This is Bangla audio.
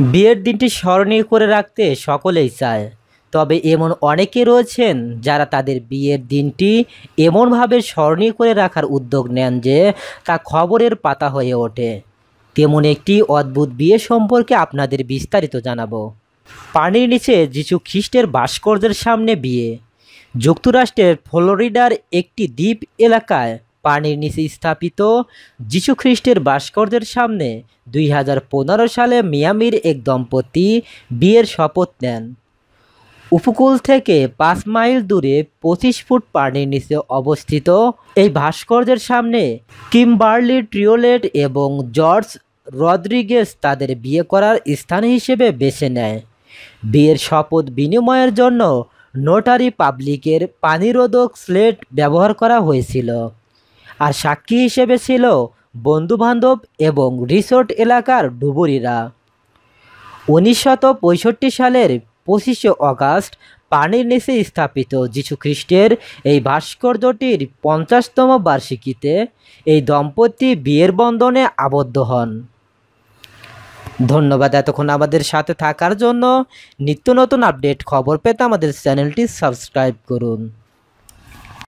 বিয়ের দিনটি স্মরণীয় করে রাখতে সকলেই চায়। তবে এমন অনেকে রয়েছেন যারা তাদের বিয়ের দিনটি এমনভাবে স্মরণীয় করে রাখার উদ্যোগ নেন যে তা খবরের পাতা হয়ে ওঠে। তেমন একটি অদ্ভুত বিয়ে সম্পর্কে আপনাদের বিস্তারিত জানাব। পানির নিচে যিশু খ্রিস্টের ভাস্কর্যের সামনে বিয়ে। যুক্তরাষ্ট্রের ফ্লোরিডার একটি দ্বীপ এলাকায় পানির নিচে স্থাপিত যিশু খ্রিস্টের ভাস্কর্যের সামনে দুই হাজার পনেরো সালে মিয়ামির এক দম্পতি বিয়ের শপথ নেন। উপকূল থেকে পাঁচ মাইল দূরে পঁচিশ ফুট পানির নিচে অবস্থিত এই ভাস্কর্যের সামনে কিমবার্লি ট্রিওলেট এবং জর্জ রদ্রিগেস তাদের বিয়ে করার স্থান হিসেবে বেছে নেয়। বিয়ের শপথ বিনিময়ের জন্য নোটারি পাবলিকের পানিরোধক স্লেট ব্যবহার করা হয়েছিল। আর সাক্ষী হিসেবে ছিল বন্ধুবান্ধব এবং রিসোর্ট এলাকার ডুবুরিরা। উনিশশত সালের পঁচিশে অগাস্ট পানির নিচে স্থাপিত যীশুখ্রিস্টের এই ভাস্কর্যটির পঞ্চাশতম বার্ষিকীতে এই দম্পতি বিয়ের বন্ধনে আবদ্ধ হন। ধন্যবাদ এতক্ষণ আমাদের সাথে থাকার জন্য। নিত্য নতুন আপডেট খবর পেতে আমাদের চ্যানেলটি সাবস্ক্রাইব করুন।